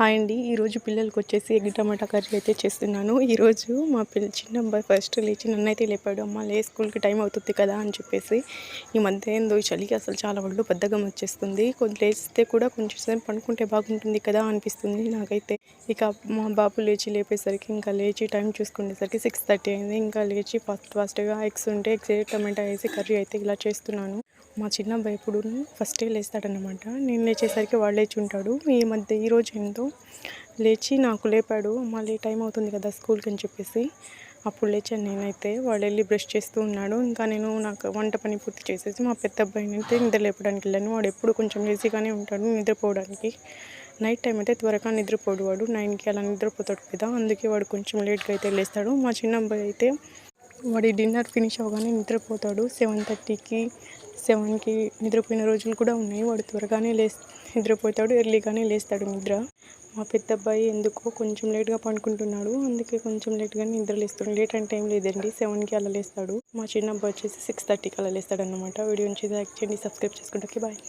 Hi అండి. ఈరోజు పిల్లలకి వచ్చేసి ఎగ్ టమాటా కర్రీ అయితే చేస్తున్నాను. ఈరోజు మా పిల్ల చిన్న అబ్బాయి ఫస్ట్ లేచి నన్ను అయితే లేపాడు. అమ్మ లే స్కూల్కి టైం అవుతుంది కదా అని చెప్పేసి ఈ మధ్య ఏందో ఈ చలికి అసలు చాలా ఒళ్ళు బద్దగం వచ్చేస్తుంది. కొంచెం లేస్తే కూడా కొంచెం సేపు పండుకుంటే బాగుంటుంది కదా అనిపిస్తుంది నాకైతే. ఇక మా బాబు లేచి లేపేసరికి ఇంకా లేచి టైం చూసుకునేసరికి సిక్స్ థర్టీ అయింది. ఇంకా లేచి ఫాస్ట్ ఫాస్ట్గా ఎగ్స్ ఉంటే ఎగ్స్ టమాటా వేసి కర్రీ అయితే ఇలా చేస్తున్నాను. మా చిన్న ఇప్పుడు ఎప్పుడు ఫస్టే లేస్తాడనమాట నేను లేచేసరికి వాడు లేచి ఉంటాడు ఈ మధ్య ఈరోజు ఏందో లేచి నాకు లేపాడు. మళ్ళీ టైం అవుతుంది కదా స్కూల్కి అని చెప్పేసి అప్పుడు లేచాను నేనైతే. వాడు వెళ్ళి బ్రష్ చేస్తూ ఉన్నాడు. ఇంకా నేను నాకు వంట పని పూర్తి చేసేసి మా పెద్ద అబ్బాయిని అయితే నిద్ర లేపడానికి వెళ్ళాను. వాడు ఎప్పుడు కొంచెం లేజీగానే ఉంటాడు నిద్రపోవడానికి. నైట్ టైం అయితే త్వరగా నిద్రపోడు వాడు. నైన్కి అలా నిద్రపోతాడు కదా అందుకే వాడు కొంచెం లేట్గా అయితే లేస్తాడు. మా చిన్న అబ్బాయి అయితే వాడి డిన్నర్ ఫినిష్ అవ్వగానే నిద్రపోతాడు. సెవెన్ థర్టీకి సెవెన్కి నిద్రపోయిన రోజులు కూడా ఉన్నాయి. వాడు త్వరగానే లేస్ నిద్రపోతాడు ఎర్లీగానే లేస్తాడు నిద్ర. మా పెద్ద అబ్బాయి ఎందుకో కొంచెం లేట్గా పండుకుంటున్నాడు. అందుకే కొంచెం లేట్గానే నిద్ర లేస్తాడు. లేట్ అంటే టైం లేదండి. సెవెన్కి అలా లేస్తాడు. మా చిన్న అబ్బాయి వచ్చేసి సిక్స్ థర్టీకి అలా లేస్తాడు అనమాట వీడియో నుంచి లైక్ చేయండి సబ్స్క్రైబ్ చేసుకుంటే బాయ్.